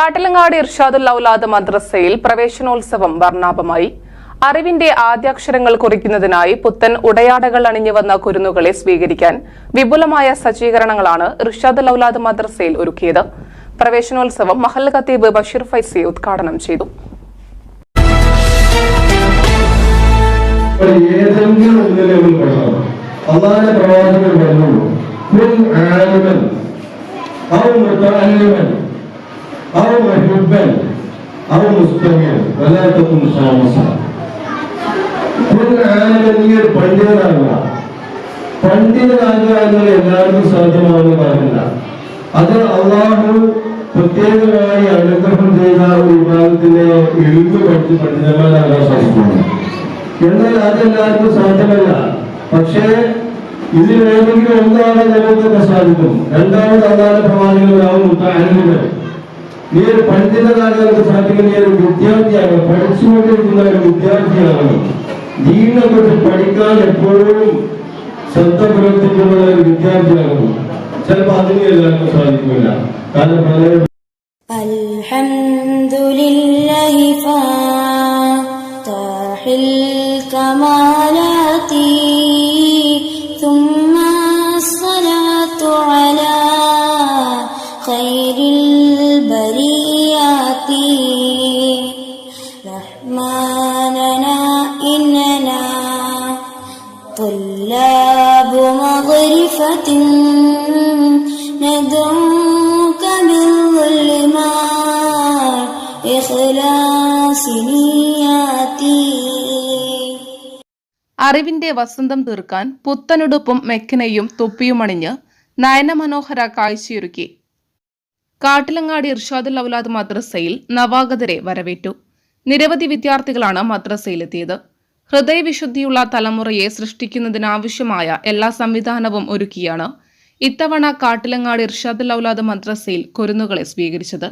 കാട്ടിലങ്ങാട് ഇർഷാദുൽ ഔലാദ് മദ്രസയിൽ പ്രവേശനോത്സവം വർണാഭമായി. അറിവിന്റെ ആദ്യാക്ഷരങ്ങൾ കുറിക്കുന്നതിനായി പുത്തൻ ഉടയാടകൾ അണിഞ്ഞു വന്ന കുരുന്നുകളെ സ്വീകരിക്കാൻ വിപുലമായ സജ്ജീകരണങ്ങളാണ് ഇർഷാദുൽ ഔലാദ് മദ്രസയിൽ ഒരുക്കിയത്. പ്രവേശനോത്സവം മഹൽ ഖത്തീബ് ബഷീർ ഫൈസി ഉദ്ഘാടനം ചെയ്തു. ഏതെങ്കിലും പ്രവാചകൻ. കുൻ محبا ഔ مستمعا ഔ تكن خامسا കുൻ ഒരു പണ്ഡിതനാകുക പണ്ഡിതനാകുക എന്നത് എല്ലാവർക്കും സാധ്യമാകുന്ന കാര്യമില്ല. അത് അള്ളാഹു പ്രത്യേകമായി അനുഗ്രഹം ചെയ്ത ഒരു വിഭാഗത്തിന്റെ എഴുതി പഠിച്ച് പണ്ഡിതന്മാരാകാൻ സാധിക്കുന്നു. എന്നാൽ അതെല്ലാവർക്കും സാധ്യമല്ല. പക്ഷേ ഇതിൽ ഏതെങ്കിലും ഒന്നാണ് നമുക്കൊക്കെ സാധിക്കും. രണ്ടാമത് അള്ളാഹ പ്രവാചകനാവും മുത്താലിമൻ നീ ഒരു പണ്ഡിതനാകാനൊക്കെ സാധിക്കും നീ ഒരു വിദ്യാർത്ഥിയാകണം പഠിച്ചുകൊണ്ടിരിക്കുന്ന ഒരു വിദ്യാർത്ഥിയാണ് ദീനെ പഠിക്കാൻ എപ്പോഴും ശ്രദ്ധ പുലർത്തിക്കുന്ന ഒരു വിദ്യാർത്ഥിയാണ് ചിലപ്പോൾ അതിന് എല്ലാവർക്കും സാധിക്കില്ല. കാരണം പല رحماننا إننا طلاب مغرفة ندعوك بالظلمات إخلاص نياتي അറിവിന്റെ വസന്തം തീർക്കാൻ പുത്തനുടുപ്പും മെക്കിനയും തൊപ്പിയുമണിഞ്ഞ് നയനമനോഹര കാഴ്ചയൊരുക്കി കാട്ടിലങ്ങാടി ഇർഷാദുൽ ഔലാദ് മദ്രസയിൽ നവാഗതരെ വരവേറ്റു നിരവധി വിദ്യാർത്ഥികളാണ് മദ്രസയിലെത്തിയത്. ഹൃദയവിശുദ്ധിയുള്ള തലമുറയെ സൃഷ്ടിക്കുന്നതിനാവശ്യമായ എല്ലാ സംവിധാനവും ഒരുക്കിയാണ് ഇത്തവണ കാട്ടിലങ്ങാട് ഇർഷാദുൽ ഔലാദ് മദ്രസയിൽ കുരുന്നുകളെ സ്വീകരിച്ചത്.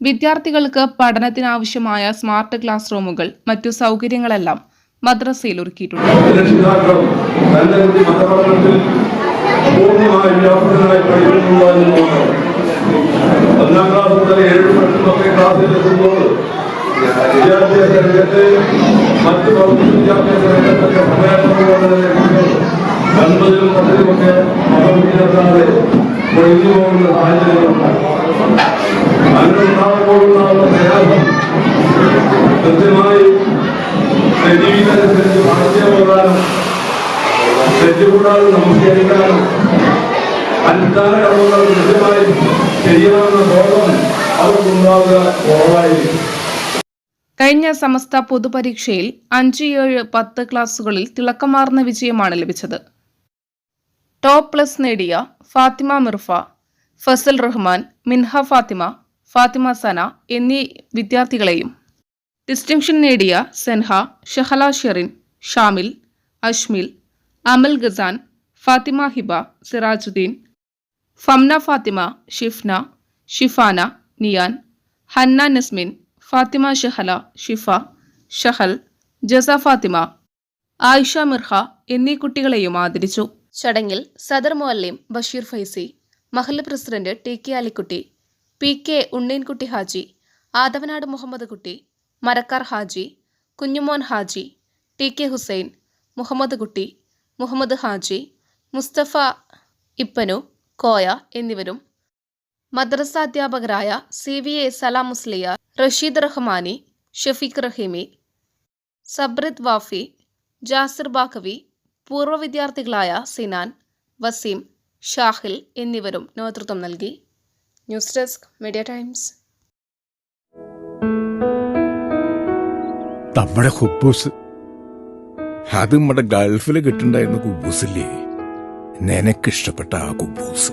വിദ്യാർത്ഥികൾക്ക് പഠനത്തിനാവശ്യമായ സ്മാർട്ട് ക്ലാസ് റൂമുകൾ മറ്റു സൗകര്യങ്ങളെല്ലാം മദ്രസയിൽ ഒരുക്കിയിട്ടുണ്ട്. വിദ്യാഭ്യാസ രംഗത്ത് മറ്റ് വിദ്യാഭ്യാസ രംഗത്തൊക്കെ സമയക്രമം അൻപതിലും പത്തിലുമൊക്കെ മതവിദ്യാർത്ഥികളെ ഒഴിഞ്ഞു പോകുന്ന സാഹചര്യങ്ങളുണ്ട് പോകുന്ന പ്രയാസം കൃത്യമായി ഭാഷ്യം പോകാനും തെറ്റുകൂടാതെ നമസ്കരിക്കാനും അടിസ്ഥാന കർമ്മങ്ങൾ കൃത്യമായി ചെയ്യണമെന്ന ബോധം അവർക്കുണ്ടാവുക കുറവായിരിക്കും. കഴിഞ്ഞ സമസ്ത പൊതുപരീക്ഷയിൽ അഞ്ച് ഏഴ് പത്ത് ക്ലാസുകളിൽ തിളക്കമാർന്ന വിജയമാണ് ലഭിച്ചത്. ടോപ്പ് പ്ലസ് നേടിയ ഫാത്തിമ മിർഫ ഫസൽ റഹ്മാൻ മിൻഹ ഫാത്തിമ ഫാത്തിമ സന എന്നീ വിദ്യാർത്ഥികളെയും ഡിസ്റ്റിങ്ഷൻ നേടിയ സെൻഹ ഷഹല ഷെറിൻ ഷാമിൽ അഷ്മിൽ അമൽ ഗസാൻ ഫാത്തിമ ഹിബ സിറാജുദ്ദീൻ ഫംന ഫാത്തിമ ഷിഫ്ന ഷിഫാന നിയാൻ ഹന്ന നസ്മിൻ ഫാത്തിമ ഷഹല ഷിഫ ഷഹൽ ജസ ഫാത്തിമ ആയിഷ മിർഹ എന്നീ കുട്ടികളെയും ആദരിച്ചു. ചടങ്ങിൽ സദർ മുഅല്ലിം ബഷീർ ഫൈസി മഹല്ല് president T K Alikutty P K Unneenkutty Haji Adavanad Muhammad Kutty Marakkar Haji Kunjumon Haji T K Hussain Muhammad Kutty Muhammad Haji Musthafa Ippanu Koya എന്നിവരും മദ്രസ അധ്യാപകരായ C V A Salam Musliya Rasheed Rahmani Shafeeq Rahimi സബ്രിദ് Wafy Jasir Baqavi പൂർവ വിദ്യാർത്ഥികളായ സിനാൻ വസീം ഷാഹിൽ എന്നിവരും നേതൃത്വം നൽകി. News desk media times. നമ്മുടെ ഹുബൂസ്. അത് നമ്മുടെ ഗൾഫിൽ കിട്ടുണ്ടായിരുന്ന കുബൂസില്ലേ? നിനക്കിഷ്ടപ്പെട്ട ആ കുബൂസ്.